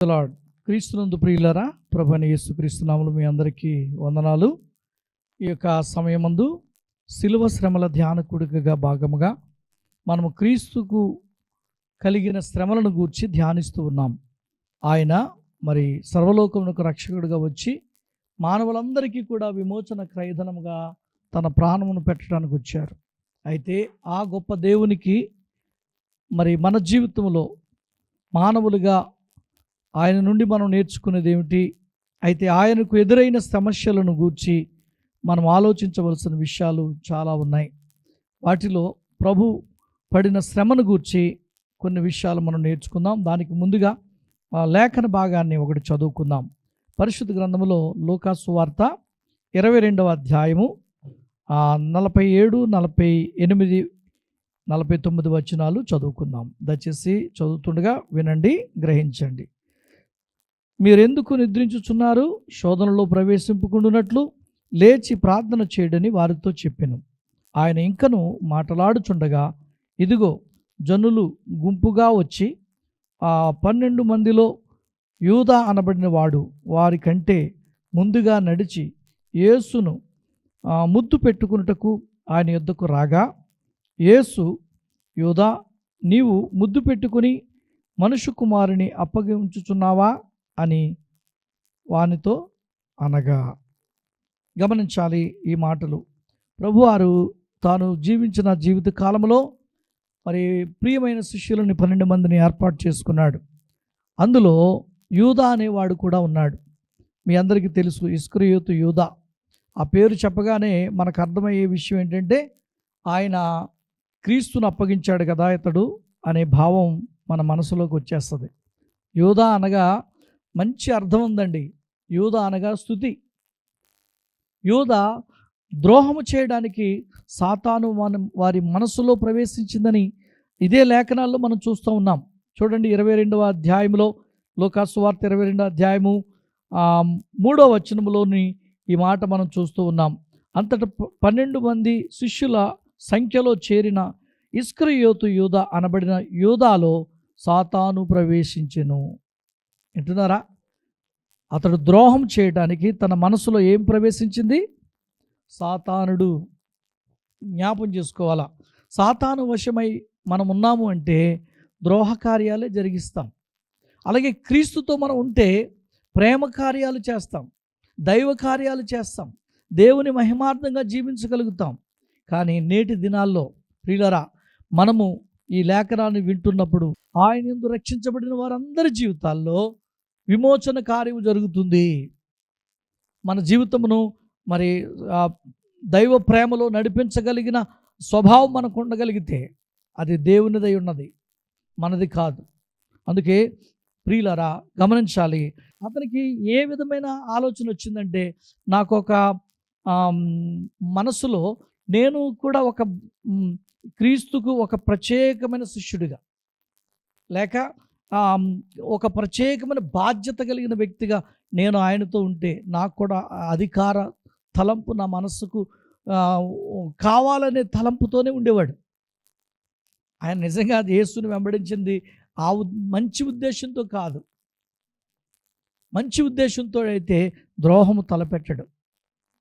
Lord క్రీస్తునందు ప్రియులరా ప్రభని యేసు క్రీస్తునాములు మీ అందరికీ వందనాలు. ఈ యొక్క సమయమందు శిలువ శ్రమల ధ్యాన కూడికగా భాగముగా మనము క్రీస్తుకు కలిగిన శ్రమలను గూర్చి ధ్యానిస్తూ ఉన్నాం. ఆయన మరి సర్వలోకమునకు రక్షకుడిగా వచ్చి మానవులందరికీ కూడా విమోచన క్రయధనముగా తన ప్రాణమును పెట్టడానికి వచ్చారు. అయితే ఆ గొప్ప దేవునికి మరి మన జీవితంలో మానవులుగా ఆయన నుండి మనం నేర్చుకునేది ఏమిటి అయితే ఆయనకు ఎదురైన సమస్యలను గూర్చి మనం ఆలోచించవలసిన విషయాలు చాలా ఉన్నాయి. వాటిలో ప్రభు పడిన శ్రమను గూర్చి కొన్ని విషయాలు మనం నేర్చుకుందాం. దానికి ముందుగా లేఖన భాగాన్ని ఒకటి చదువుకుందాం. పరిశుద్ధ గ్రంథములో లోకాసు వార్త ఇరవై రెండవ అధ్యాయము నలభై ఏడు నలభై ఎనిమిది నలభై తొమ్మిది వచనాలు చదువుకుందాం. దయచేసి చదువుతుండగా వినండి గ్రహించండి. మీరెందుకు నిద్రించుచున్నారు? శోధనలో ప్రవేశింపుకుండునట్లు లేచి ప్రార్థన చేయడని వారితో చెప్పాను. ఆయన ఇంకను మాట్లాడుచుండగా ఇదిగో జనులు గుంపుగా వచ్చి ఆ పన్నెండు మందిలో యూదా అనబడిన వాడు వారి కంటే ముందుగా నడిచి యేసును ముద్దు పెట్టుకున్నటకు ఆయన యుద్ధకు రాగా యేసు యూదా నీవు ముద్దు పెట్టుకుని మనుషు కుమారుని అప్పగించుచున్నావా? అని వానితో అనగా గమనించాలి ఈ మాటలు. ప్రభువారు తాను జీవించిన జీవిత కాలంలో మరి ప్రియమైన శిష్యులని పన్నెండు మందిని ఏర్పాటు చేసుకున్నాడు. అందులో యూదా అనేవాడు కూడా ఉన్నాడు. మీ అందరికీ తెలుసు ఇస్క్రియోతు యూదా. ఆ పేరు చెప్పగానే మనకు అర్థమయ్యే విషయం ఏంటంటే ఆయన క్రీస్తును అప్పగించాడు కదా ఇతడు అనే భావం మన మనసులోకి వచ్చేస్తుంది. యూదా అనగా మంచి అర్థం ఉందండి. యూద అనగా స్థుతి. యూద ద్రోహము చేయడానికి సాతాను మన వారి మనసులో ప్రవేశించిందని ఇదే లేఖనాల్లో మనం చూస్తూ ఉన్నాం. చూడండి ఇరవై రెండవ అధ్యాయంలో లోకాసు వార్త ఇరవై రెండవ అధ్యాయము మూడో వచనంలోని వచనములోని ఈ మాట మనం చూస్తూ ఉన్నాం. అంతట ప- పన్నెండు మంది శిష్యుల సంఖ్యలో చేరిన ఇస్క్రయోతు యూద అనబడిన యూదాలో సాతాను ప్రవేశించెను. వింటున్నారా? అతడు ద్రోహం చేయడానికి తన మనసులో ఏం ప్రవేశించింది? సాతానుడు జ్ఞాపం చేసుకోవాలా? సాతాను వశమై మనం ఉన్నాము అంటే ద్రోహ కార్యాలే జరిగిస్తాం. అలాగే క్రీస్తుతో మనం ఉంటే ప్రేమ కార్యాలు చేస్తాం. దైవ కార్యాలు చేస్తాం. దేవుని మహిమార్థంగా జీవించగలుగుతాం. కానీ నేటి దినాల్లో ప్రియులరా మనము ఈ లేఖనాన్ని వింటున్నప్పుడు ఆయన ఎందు రక్షించబడిన వారందరి జీవితాల్లో విమోచన కార్యం జరుగుతుంది. మన జీవితమును మరి దైవ ప్రేమలో నడిపించగలిగిన స్వభావం మనకు ఉండగలిగితే అది దేవునిదై ఉన్నది. మనది కాదు. అందుకే ప్రియులరా గమనించాలి. అతనికి ఏ విధమైన ఆలోచన వచ్చిందంటే నాకు ఒక మనసులో నేను కూడా ఒక క్రీస్తుకు ఒక ప్రత్యేకమైన శిష్యుడిగా. లేక ఒక ప్రత్యేకమైన బాధ్యత కలిగిన వ్యక్తిగా నేను ఆయనతో ఉంటే నాకు కూడా అధికార తలంపు నా మనస్సుకు కావాలనే తలంపుతోనే ఉండేవాడు. ఆయన నిజంగా అది యేసుని వెంబడించింది. ఆ ఉద్- మంచి ఉద్దేశంతో కాదు. మంచి ఉద్దేశంతో అయితే ద్రోహము తలపెట్టడు.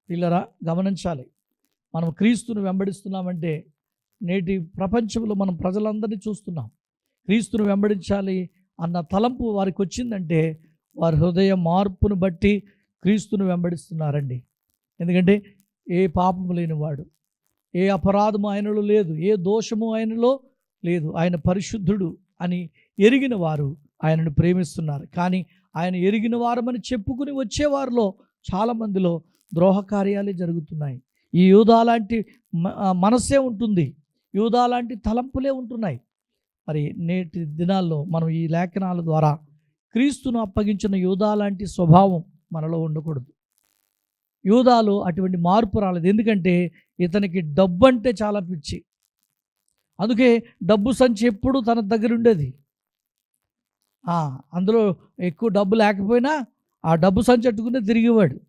పిల్లరా గమనించాలి. మనం క్రీస్తుని వెంబడిస్తున్నామంటే నేటి ప్రపంచంలో మనం ప్రజలందరినీ చూస్తున్నాం. క్రీస్తుని వెంబడించాలి అన్న తలంపు వారికి వచ్చిందంటే వారి హృదయ మార్పును బట్టి క్రీస్తును వెంబడిస్తున్నారండి. ఎందుకంటే ఏ పాపము లేనివాడు ఏ అపరాధము ఆయనలో లేదు ఏ దోషము ఆయనలో లేదు ఆయన పరిశుద్ధుడు అని ఎరిగిన వారు ఆయనను ప్రేమిస్తున్నారు. కానీ ఆయన ఎరిగిన వారమని చెప్పుకుని వచ్చేవారిలో చాలామందిలో ద్రోహ కార్యాలే జరుగుతున్నాయి. ఈ యూదా లాంటి మ- మనస్సే ఉంటుంది. యూదా లాంటి తలంపులే ఉంటున్నాయి. మరి నేటి దినాల్లో మనం ఈ లేఖనాల ద్వారా క్రీస్తును అప్పగించిన యూదా లాంటి స్వభావం మనలో ఉండకూడదు. యూదాలో అటువంటి మార్పు రాలేదు. ఎందుకంటే ఇతనికి డబ్బు అంటే చాలా పిచ్చి. అందుకే డబ్బు సంచి ఎప్పుడు తన దగ్గర ఉండేది. అందులో ఎక్కువ డబ్బు లేకపోయినా ఆ డబ్బు సంచి అట్టుకునే తిరిగేవాడు.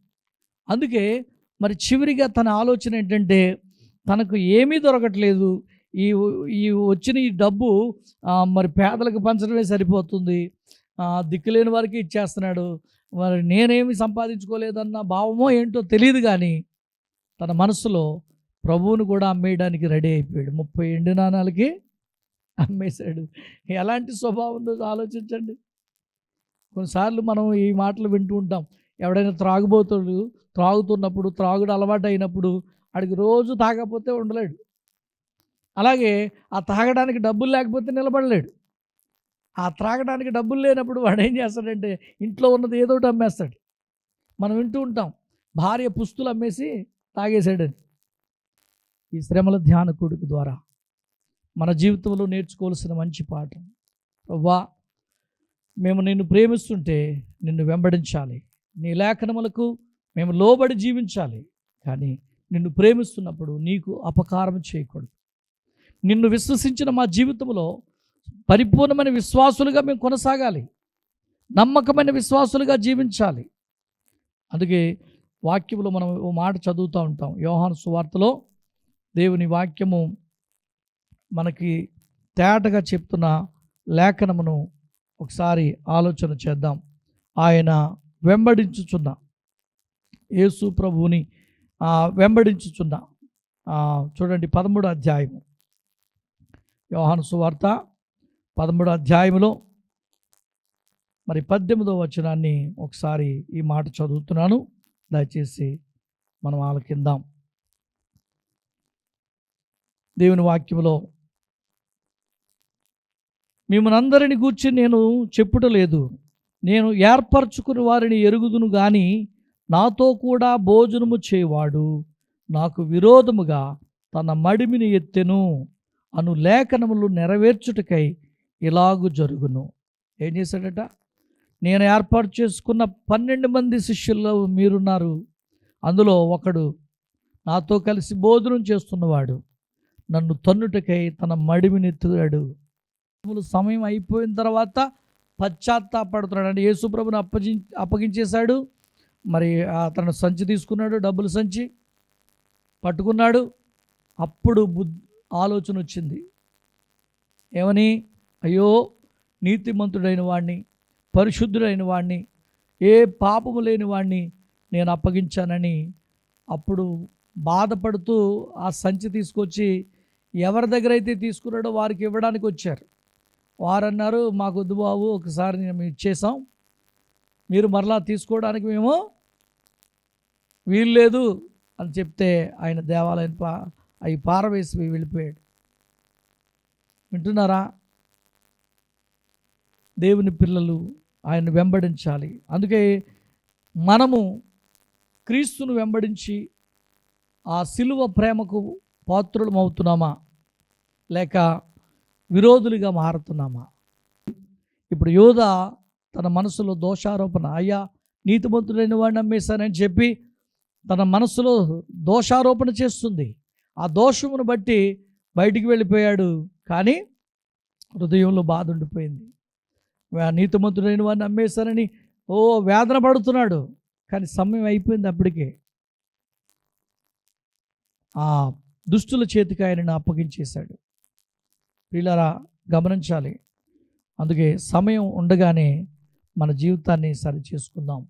అందుకే మరి చివరిగా తన ఆలోచన ఏంటంటే తనకు ఏమీ దొరకట్లేదు. ఈ ఈ వచ్చిన ఈ డబ్బు మరి పేదలకు పంచడమే సరిపోతుంది. దిక్కులేని వారికి ఇచ్చేస్తున్నాడు. మరి నేనేమి సంపాదించుకోలేదన్న భావమో ఏంటో తెలియదు కానీ తన మనసులో ప్రభువును కూడా అమ్మేయడానికి రెడీ అయిపోయాడు. ముప్పై ఎండు నాణాలకి అమ్మేశాడు. ఎలాంటి స్వభావం ఉందో ఆలోచించండి. కొన్నిసార్లు మనం ఈ మాటలు వింటూ ఉంటాం. ఎవడైనా త్రాగుబోతుడు త్రాగుతున్నప్పుడు త్రాగుడు అలవాటు అయినప్పుడు ఆడికి రోజు తాగకపోతే ఉండలేడు. అలాగే ఆ తాగడానికి డబ్బులు లేకపోతే నిలబడలేడు. ఆ త్రాగడానికి డబ్బులు లేనప్పుడు వాడు ఏం చేస్తాడంటే ఇంట్లో ఉన్నది ఏదో ఒకటి అమ్మేస్తాడు. మనం వింటూ ఉంటాం భార్య పుస్తులు అమ్మేసి తాగేశాడని. ఈ శ్రమల ధ్యాన కొడుకు ద్వారా మన జీవితంలో నేర్చుకోవాల్సిన మంచి పాఠం. వా మేము నిన్ను ప్రేమిస్తుంటే నిన్ను వెంబడించాలి. నీ లేఖనములకు మేము లోబడి జీవించాలి. కానీ నిన్ను ప్రేమిస్తున్నప్పుడు నీకు అపకారం చేయకూడదు. నిన్ను విశ్వసించిన మా జీవితంలో పరిపూర్ణమైన విశ్వాసులుగా మేము కొనసాగాలి. నమ్మకమైన విశ్వాసులుగా జీవించాలి. అందుకే వాక్యములో మనం ఓ మాట చదువుతూ ఉంటాం. యోహాను సువార్తలో దేవుని వాక్యము మనకి తేటగా చెప్తున్న లేఖనమును ఒకసారి ఆలోచన చేద్దాం. ఆయన వెంబడించుచున్న యేసు ప్రభువుని వెంబడించుచున్న చూడండి పదమూడు అధ్యాయము. యోహాను సువార్త పదమూడు అధ్యాయములో మరి పద్దెనిమిదో వచనాన్ని ఒకసారి ఈ మాట చదువుతున్నాను. దయచేసి మనం ఆలకిందాం దేవుని వాక్యంలో మిమ్మల్ని గూర్చి నేను చెప్పుట లేదు నేను ఏర్పరచుకుని వారిని ఎరుగుదును కానీ నాతో కూడా భోజనము చేయవాడు నాకు విరోధముగా తన మడిమిని ఎత్తెను. అను లేఖనములు నెరవేర్చుటకై ఇలాగు జరుగును. ఏం చేశాడట? నేను ఏర్పాటు చేసుకున్న పన్నెండు మంది శిష్యుల్లో మీరున్నారు. అందులో ఒకడు నాతో కలిసి భోజనం చేస్తున్నవాడు. నన్ను తన్నుటకై తన మడిమినెత్తుగాడు సమయం అయిపోయిన తర్వాత పశ్చాత్తాపడుతున్నాడు అంటే యేసుప్రభుని అప్పగి అప్పగించేశాడు. మరి అతను సంచి తీసుకున్నాడు డబ్బులు సంచి పట్టుకున్నాడు. అప్పుడు బుద్ధి ఆలోచన వచ్చింది. ఏమని? అయ్యో నీతిమంతుడైన వాడిని పరిశుద్ధుడైన వాడిని ఏ పాపము లేని వాడిని నేను అప్పగించానని అప్పుడు బాధపడుతూ ఆ సంచి తీసుకొచ్చి ఎవరి దగ్గర అయితే తీసుకున్నాడో వారికి ఇవ్వడానికి వచ్చారు. వారన్నారు మాకు వద్దు బాబు ఒకసారి మేము ఇచ్చేసాం మీరు మరలా తీసుకోవడానికి మేము వీలు లేదు అని చెప్తే ఆయన దేవాలయం పా అవి పారవేసి వెళ్ళిపోయాడు. వింటున్నారా? దేవుని పిల్లలు ఆయన వెంబడించాలి. అందుకే మనము క్రీస్తును వెంబడించి ఆ సిలువ ప్రేమకు పాత్రులం అవుతున్నామా? లేక విరోధులుగా మారుతున్నామా? ఇప్పుడు యోధ తన మనసులో దోషారోపణ అయ్యా నీతిమంతుడైన వాడిని నమ్మేశానని చెప్పి తన మనసులో దోషారోపణ చేస్తుంది. ఆ దోషమును బట్టి బయటికి వెళ్ళిపోయాడు. కానీ హృదయంలో బాధ ఉండిపోయింది. నీతిమంతుడైన వాడిని నమ్మేశానని ఓ వేదన పడుతున్నాడు. కానీ సమయం అయిపోయింది అప్పటికే. ఆ దుష్టుల చేతికి ఆయనను అప్పగించేశాడు. పిల్లరా గమనించాలి. అందుకే సమయం ఉండగానే మన జీవితాన్ని సరి చేసుకుందాం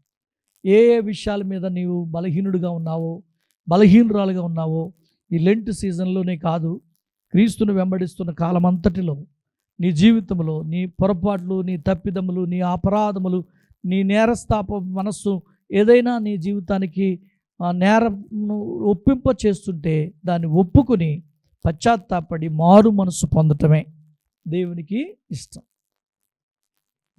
ఏ ఏ విషయాల మీద నీవు బలహీనుడిగా ఉన్నావో బలహీనురాలుగా ఉన్నావో ఈ లెంట్ సీజన్లోనే కాదు క్రీస్తును వెంబడిస్తున్న కాలమంతటిలో నీ జీవితంలో నీ పొరపాట్లు నీ తప్పిదములు నీ అపరాధములు నీ నేరస్తాప మనస్సు ఏదైనా నీ జీవితానికి నేరను ఒప్పింప చేస్తుంటే దాన్ని ఒప్పుకుని పశ్చాత్తాపడి మారు మనసు పొందటమే దేవునికి ఇష్టం.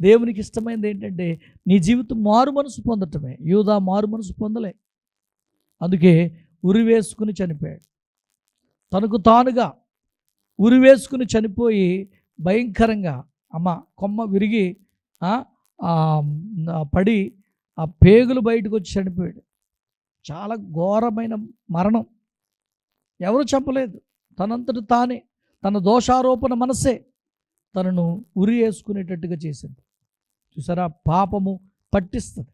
దేవునికి ఇష్టమైనది ఏంటంటే నీ జీవితం మారు మనసు పొందటమే. యూదా మారు మనసు పొందలే. అందుకే ఉరి వేసుకుని చనిపోయాడు. తనకు తానుగా ఉరి వేసుకుని చనిపోయి భయంకరంగా అమ్మ కొమ్మ విరిగి పడి ఆ పేగులు బయటకు వచ్చి చనిపోయాడు. చాలా ఘోరమైన మరణం. ఎవరు చెప్పలేదు తనంతట తానే తన దోషారోపణ మనసే తనను ఉరి వేసుకునేటట్టుగా చేసింది. చూసారా? పాపము పట్టిస్తుంది.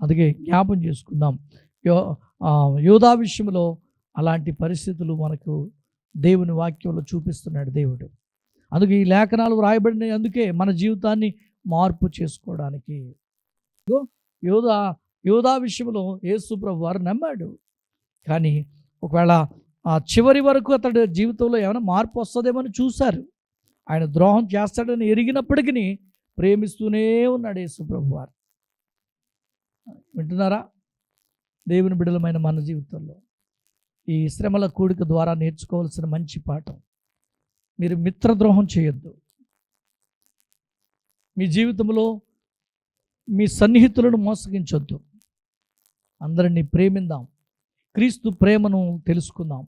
అందుకే జ్ఞాపం చేసుకుందాం. యో ఆ, యోధా విషయంలో అలాంటి పరిస్థితులు మనకు దేవుని వాక్యంలో చూపిస్తున్నాడు దేవుడు. అందుకే ఈ లేఖనాలు వ్రాయబడినాయి అందుకే మన జీవితాన్ని మార్పు చేసుకోవడానికి. ఇదిగో యోధా యోధా విషయంలో యేసు ప్రభు వారు నమ్మాడు. కానీ ఒకవేళ ఆ చివరి వరకు అతడి జీవితంలో ఏమైనా మార్పు వస్తుందేమని చూశారు. ఆయన ద్రోహం చేస్తాడని ఎరిగినప్పటికీ ప్రేమిస్తూనే ఉన్నాడు యేసు ప్రభు వారు. వింటున్నారా? దేవుని బిడలమైన మన జీవితంలో. ఈ శ్రమల కూడిక ద్వారా నేర్చుకోవాల్సిన మంచి పాఠం. మీరు మిత్రద్రోహం చేయొద్దు. మీ జీవితంలో మీ సన్నిహితులను మోసగించొద్దు. అందరినీ ప్రేమిందాం. క్రీస్తు ప్రేమను తెలుసుకుందాం.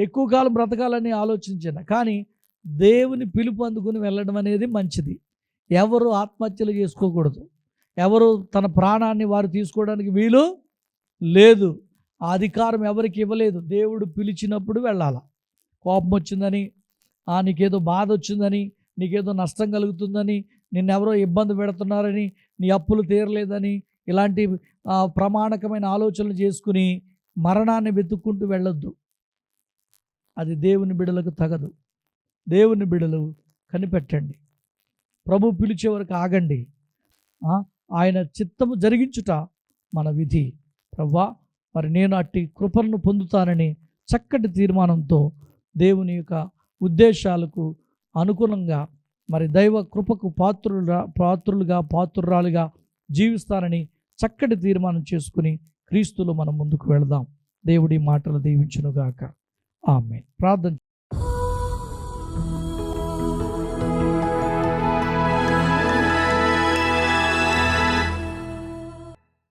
ఎక్కువ కాలం బ్రతకాలని ఆలోచించిన కానీ దేవుని పిలుపు అందుకుని వెళ్ళడం అనేది మంచిది. ఎవరు ఆత్మహత్యలు చేసుకోకూడదు. ఎవరు తన ప్రాణాన్ని వారు తీసుకోవడానికి వీలు లేదు. ఆ అధికారం ఎవరికి ఇవ్వలేదు. దేవుడు పిలిచినప్పుడు వెళ్ళాల. కోపం వచ్చిందని ఆ నీకేదో బాధ వచ్చిందని నీకేదో నష్టం కలుగుతుందని నిన్నెవరో ఇబ్బంది పెడుతున్నారని నీ అప్పులు తీరలేదని ఇలాంటి ప్రమాణకమైన ఆలోచనలు చేసుకుని మరణాన్ని వెతుక్కుంటూ వెళ్ళొద్దు. అది దేవుని బిడలకు తగదు. దేవుని బిడలు కనిపెట్టండి. ప్రభు పిలిచే వరకు ఆగండి. ఆయన చిత్తము జరిగించుట మన విధి. ప్రవ్వా మరి నేను అట్టి కృపను పొందుతానని చక్కటి తీర్మానంతో దేవుని యొక్క ఉద్దేశాలకు అనుగుణంగా మరి దైవ కృపకు పాత్రులుగా పాత్రులుగా పాత్రురాలుగా జీవిస్తానని చక్కటి తీర్మానం చేసుకుని క్రీస్తులో మనం ముందుకు వెళదాం. దేవుడి మాటలు దీవించునుగాక. ఆమె ప్రార్థన